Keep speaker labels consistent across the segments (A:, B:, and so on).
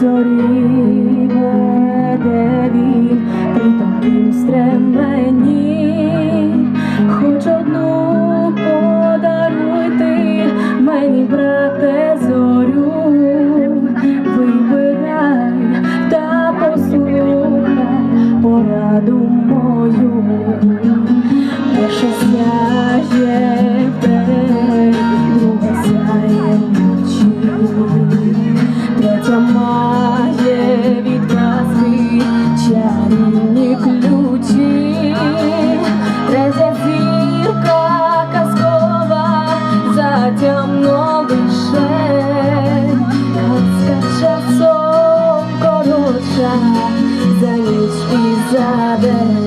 A: зорі веде він при тонкім стремені, хоч одну подаруйте мені, брате, зорю, вибирай та послухай пораду мою. Коротша за ніч і за день.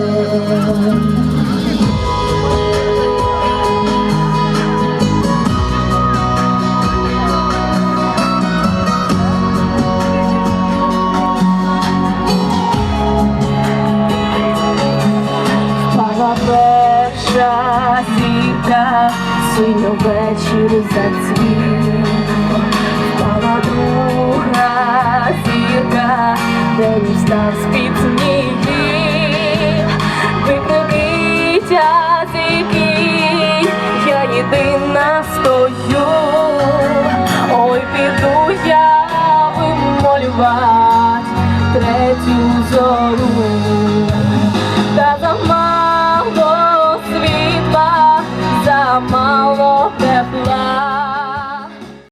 A: Синьо вечір зацвів. не стою, ой, піду я вимолювать третю зору, та замало світла, замало тепла.